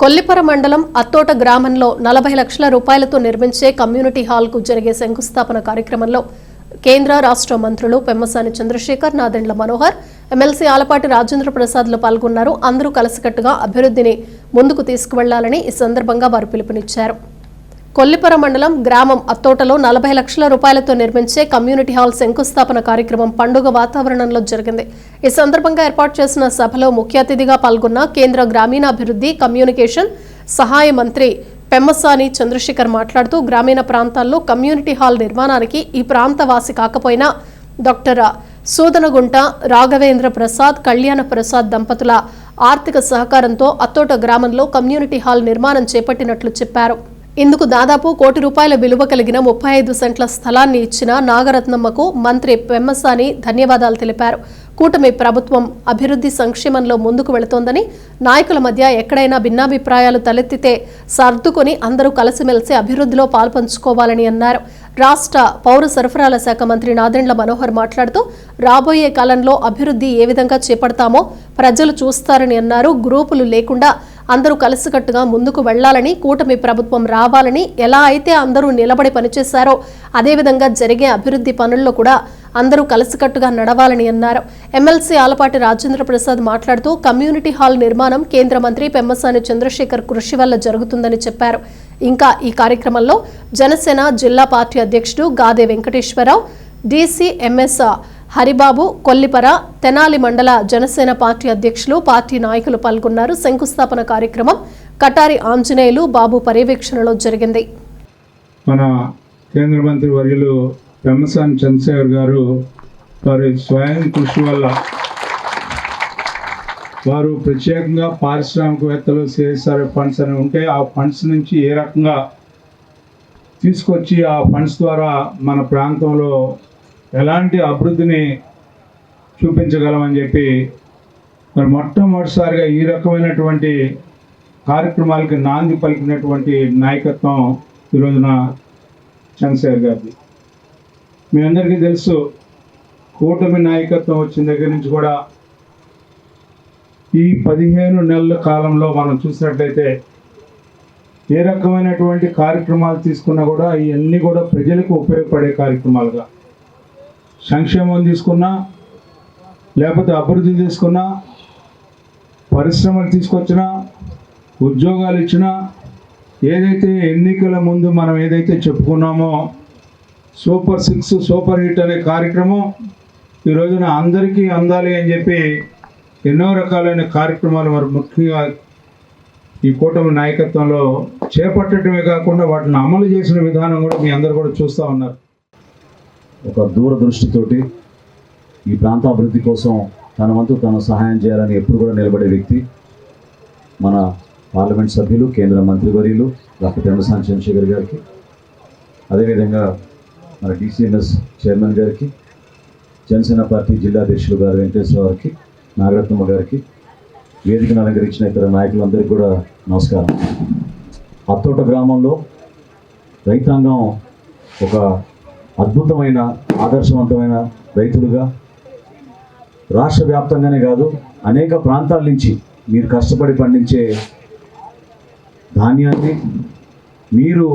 కొల్లిపర మండలం అత్తోట గ్రామంలో నలభై లక్షల రూపాయలతో నిర్మించే కమ్యూనిటీ హాల్కు జరిగే శంకుస్థాపన కార్యక్రమంలో కేంద్ర రాష్ట్ర మంత్రులు పెమ్మసాని చంద్రశేఖర్ నాదెండ్ల మనోహర్ ఎమ్మెల్సీ ఆలపాటి రాజేంద్ర ప్రసాద్లు పాల్గొన్నారు. అందరూ కలిసికట్టుగా అభివృద్ధిని ముందుకు తీసుకువెళ్ళాలని ఈ సందర్భంగా వారు పిలుపునిచ్చారు. కొల్లిపర మండలం గ్రామం అత్తోటలో నలభై లక్షల రూపాయలతో నిర్మించే కమ్యూనిటీ హాల్ శంకుస్థాపన కార్యక్రమం పండుగ వాతావరణంలో జరిగింది. ఈ సందర్భంగా ఏర్పాటు చేసిన సభలో ముఖ్య అతిథిగా పాల్గొన్న కేంద్ర గ్రామీణాభివృద్ధి కమ్యూనికేషన్ సహాయ మంత్రి పెమ్మసాని చంద్రశేఖర్ మాట్లాడుతూ గ్రామీణ ప్రాంతాల్లో కమ్యూనిటీ హాల్ నిర్మాణానికి ఈ ప్రాంత వాసి కాకపోయినా డాక్టర్ సూదనగుంట రాఘవేంద్ర ప్రసాద్ కళ్యాణ ప్రసాద్ దంపతుల ఆర్థిక సహకారంతో అత్తోట గ్రామంలో కమ్యూనిటీ హాల్ నిర్మాణం చేపట్టినట్లు చెప్పారు. ఇందుకు దాదాపు కోటి రూపాయల విలువ కలిగిన ముప్పై ఐదు సెంట్ల స్థలాన్ని ఇచ్చిన నాగరత్నమ్మకు మంత్రి పెమ్మసాని ధన్యవాదాలు తెలిపారు. కూటమి ప్రభుత్వం అభివృద్ధి సంక్షేమంలో ముందుకు వెళుతోందని నాయకుల మధ్య ఎక్కడైనా భిన్నాభిప్రాయాలు తలెత్తితే సర్దుకొని అందరూ కలిసిమెలిసి అభివృద్ధిలో పాల్పంచుకోవాలని అన్నారు. రాష్ట్ర పౌర సరఫరాల శాఖ మంత్రి నాదెండ్ల మనోహర్ మాట్లాడుతూ రాబోయే కాలంలో అభివృద్ధి ఏ విధంగా చేపడతామో ప్రజలు చూస్తారని అన్నారు. గ్రూపులు లేకుండా అందరూ కలిసికట్టుగా ముందుకు వెళ్ళాలని కూటమి ప్రభుత్వం రావాలని ఎలా అయితే అందరూ నిలబడి పనిచేశారో అదేవిధంగా జరిగే అభివృద్ధి పనుల్లో కూడా అందరూ కలిసికట్టుగా నడవాలని అన్నారు. ఎమ్మెల్సీ ఆలపాటి రాజేంద్ర ప్రసాద్ మాట్లాడుతూ కమ్యూనిటీ హాల్ నిర్మాణం కేంద్ర మంత్రి పెమ్మసాని చంద్రశేఖర్ కృషి వల్ల జరుగుతుందని చెప్పారు. ఇంకా ఈ కార్యక్రమంలో జనసేన జిల్లా పార్టీ అధ్యక్షుడు గాదే వెంకటేశ్వరరావు డీసీఎంఎస్ హరిబాబు కొల్లిపర తెనాలి మండల జనసేన పార్టీ అధ్యక్షులు పార్టీ నాయకులు పాల్గొన్నారు. శంకుస్థాపన కార్యక్రమం కటారి ఆంజనేయులు బాబు పర్యవేక్షణలో జరిగింది. మన కేంద్ర మంత్రి వర్యులు పెమ్మసాని చంద్రశేఖర్ గారు వారి స్వయం కృషి వల్ల వారు ప్రత్యేకంగా పారిశ్రామికవేత్తలు సిఎస్ఆర్ ఫండ్స్ అని ఉంటే ఆ ఫండ్స్ నుంచి ఏ రకంగా తీసుకొచ్చి ఆ ఫండ్స్ ద్వారా మన ప్రాంతంలో ఎలాంటి అభివృద్ధిని చూపించగలమని చెప్పి మరి మొట్టమొదటిసారిగా ఈ రకమైనటువంటి కార్యక్రమాలకి నాంది పలికినటువంటి నాయకత్వం ఈ రోజున చంద్రశేఖర్ గారిది. మీ అందరికీ తెలుసు కూటమి నాయకత్వం వచ్చిన దగ్గర నుంచి కూడా ఈ పదిహేను నెలల కాలంలో మనం చూసినట్లయితే ఏ రకమైనటువంటి కార్యక్రమాలు తీసుకున్నా కూడా ఇవన్నీ కూడా ప్రజలకు ఉపయోగపడే కార్యక్రమాలుగా సంక్షేమం తీసుకున్నా లేకపోతే అభివృద్ధి తీసుకున్నా పరిశ్రమలు తీసుకొచ్చినా ఉద్యోగాలు ఇచ్చినా ఏదైతే ఎన్నికల ముందు మనం ఏదైతే చెప్పుకున్నామో సూపర్ సిక్స్ సూపర్ హిట్ అనే కార్యక్రమం ఈ రోజున అందరికీ అందాలి అని చెప్పి ఎన్నో రకాలైన కార్యక్రమాలు మరి ముఖ్యంగా ఈ కూటమి నాయకత్వంలో చేపట్టడమే కాకుండా వాటిని అమలు చేసిన విధానం కూడా మీ అందరు కూడా చూస్తూ ఉన్నారు. ఒక దూరదృష్టితోటి ఈ ప్రాంతాభివృద్ధి కోసం తన వంతు తను సహాయం చేయాలని ఎప్పుడు కూడా నిలబడే వ్యక్తి మన పార్లమెంట్ సభ్యులు కేంద్ర మంత్రివర్యులు డాక్టర్ పెమ్మసాని చంద్రశేఖర్ గారికి అదేవిధంగా మన డిసిఎంఎస్ చైర్మన్ గారికి జనసేన పార్టీ జిల్లా అధ్యక్షులు గారు వెంకటేశ్వర గారికి నాగరత్నమ్మ గారికి వేదికను అలంకరించిన ఇతర నాయకులందరికీ కూడా నమస్కారం. అత్తోట గ్రామంలో రైతాంగం ఒక అద్భుతమైన ఆదర్శవంతమైన రైతులుగా రాష్ట్ర వ్యాప్తంగానే కాదు అనేక ప్రాంతాల నుంచి మీరు కష్టపడి పండించే ధాన్యాన్ని మీరు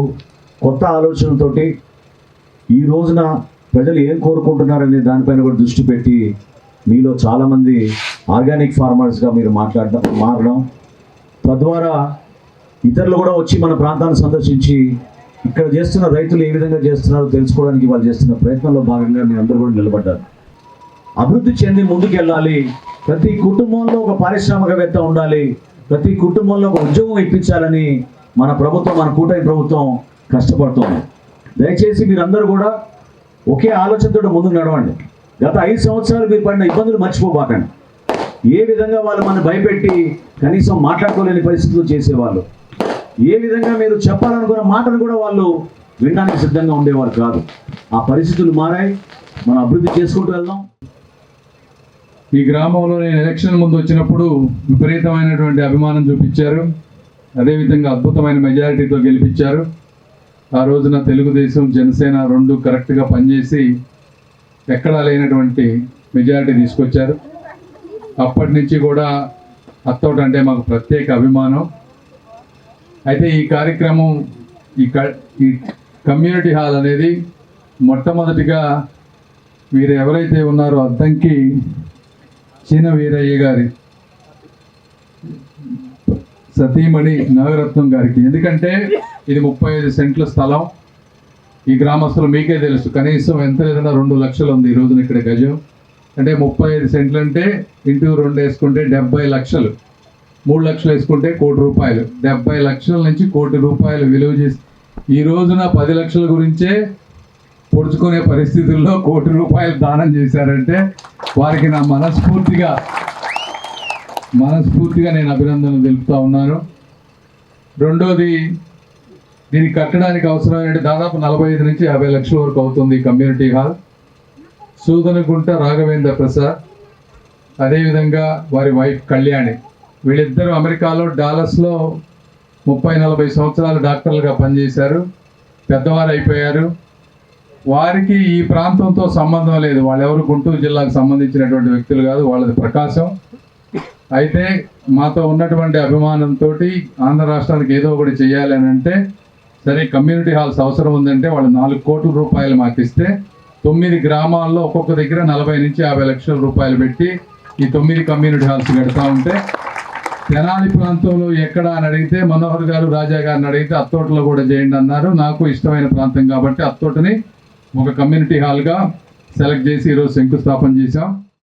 కొత్త ఆలోచనతోటి ఈ రోజున ప్రజలు ఏం కోరుకుంటున్నారనే దానిపైన కూడా దృష్టి పెట్టి మీలో చాలామంది ఆర్గానిక్ ఫార్మర్స్గా మీరు మాట్లాడడం మారడం. తద్వారా ఇతరులు కూడా వచ్చి మన ప్రాంతాన్ని సందర్శించి ఇక్కడ చేస్తున్న రైతులు ఏ విధంగా చేస్తున్నారో తెలుసుకోవడానికి వాళ్ళు చేస్తున్న ప్రయత్నంలో భాగంగా మీరు అందరూ కూడా నిలబడ్డారు. అభివృద్ధి చెంది ముందుకెళ్ళాలి. ప్రతి కుటుంబంలో ఒక పారిశ్రామికవేత్త ఉండాలి. ప్రతి కుటుంబంలో ఒక ఉద్యోగం ఇప్పించాలని మన ప్రభుత్వం మన కూటమి ప్రభుత్వం కష్టపడుతోంది. దయచేసి మీరందరూ కూడా ఒకే ఆలోచనతో ముందుకు నడవండి. గత ఐదు సంవత్సరాలు మీరు పడిన ఇబ్బందులు మర్చిపోబాకండి. ఏ విధంగా వాళ్ళు మనం భయపెట్టి కనీసం మాట్లాడుకోలేని పరిస్థితులు చేసేవాళ్ళు. ఏ విధంగా మీరు చెప్పాలనుకున్న మాటలు కూడా వాళ్ళు వినడానికి సిద్ధంగా ఉండేవారు కాదు. ఆ పరిస్థితులు మారాయి. మనం అభివృద్ధి చేసుకుంటూ వెళ్దాం. ఈ గ్రామంలో నేను ఎలక్షన్ ముందు వచ్చినప్పుడు విపరీతమైనటువంటి అభిమానం చూపించారు. అదేవిధంగా అద్భుతమైన మెజారిటీతో గెలిపించారు. ఆ రోజున తెలుగుదేశం జనసేన రెండు కరెక్ట్గా పనిచేసి ఎక్కడా లేనటువంటి మెజారిటీ తీసుకొచ్చారు. అప్పటి నుంచి కూడా అత్తోటంటే మాకు ప్రత్యేక అభిమానం. అయితే ఈ కార్యక్రమం ఈ క ఈ కమ్యూనిటీ హాల్ అనేది మొట్టమొదటిగా వీరు ఎవరైతే ఉన్నారో అద్దంకి చిన వీరయ్య గారి సతీమణి నాగరత్నం గారికి. ఎందుకంటే ఇది ముప్పై ఐదు సెంట్ల స్థలం. ఈ గ్రామస్తులు మీకే తెలుసు కనీసం ఎంత లేదన్నా రెండు లక్షలు ఉంది ఈ రోజున ఇక్కడ గజం. అంటే ముప్పై ఐదు సెంట్లు అంటే ఇంటూ రెండు వేసుకుంటే డెబ్బై లక్షలు. మూడు లక్షలు వేసుకుంటే కోటి రూపాయలు. డెబ్బై లక్షల నుంచి కోటి రూపాయలు విలువ చేసి ఈ రోజున పది లక్షల గురించే పొడుచుకునే పరిస్థితుల్లో కోటి రూపాయలు దానం చేశారంటే వారికి నా మనస్ఫూర్తిగా మనస్ఫూర్తిగా నేను అభినందనలు తెలుపుతా ఉన్నాను. రెండోది దీన్ని కట్టడానికి అవసరమైన దాదాపు నలభై ఐదు నుంచి యాభై లక్షల వరకు అవుతుంది కమ్యూనిటీ హాల్. సూదనగుంట రాఘవేంద్ర ప్రసాద్ అదేవిధంగా వారి వైఫ్ కళ్యాణి. వీళ్ళిద్దరూ అమెరికాలో డాలస్లో ముప్పై నలభై సంవత్సరాలు డాక్టర్లుగా పనిచేశారు. పెద్దవారు అయిపోయారు. వారికి ఈ ప్రాంతంతో సంబంధం లేదు. వాళ్ళెవరు గుంటూరు జిల్లాకు సంబంధించినటువంటి వ్యక్తులు కాదు వాళ్ళది ప్రకాశం. అయితే మాతో ఉన్నటువంటి అభిమానంతో ఆంధ్ర రాష్ట్రానికి ఏదో ఒకటి చేయాలి అని అంటే సరే కమ్యూనిటీ హాల్స్ అవసరం ఉందంటే వాళ్ళు నాలుగు కోట్ల రూపాయలు మాకు ఇస్తే తొమ్మిది గ్రామాల్లో ఒక్కొక్క దగ్గర నలభై నుంచి యాభై లక్షల రూపాయలు పెట్టి ఈ తొమ్మిది కమ్యూనిటీ హాల్స్ పెడతా ఉంటే తెనాలి ప్రాంతంలో ఎక్కడ అని అడిగితే మనోహర్ గారు రాజా గారిని అడిగితే అత్తోటలో కూడా చేయండి అన్నారు. నాకు ఇష్టమైన ప్రాంతం కాబట్టి అత్తోటని ఒక కమ్యూనిటీ హాల్గా సెలెక్ట్ చేసి ఈరోజు శంకుస్థాపన చేశాం.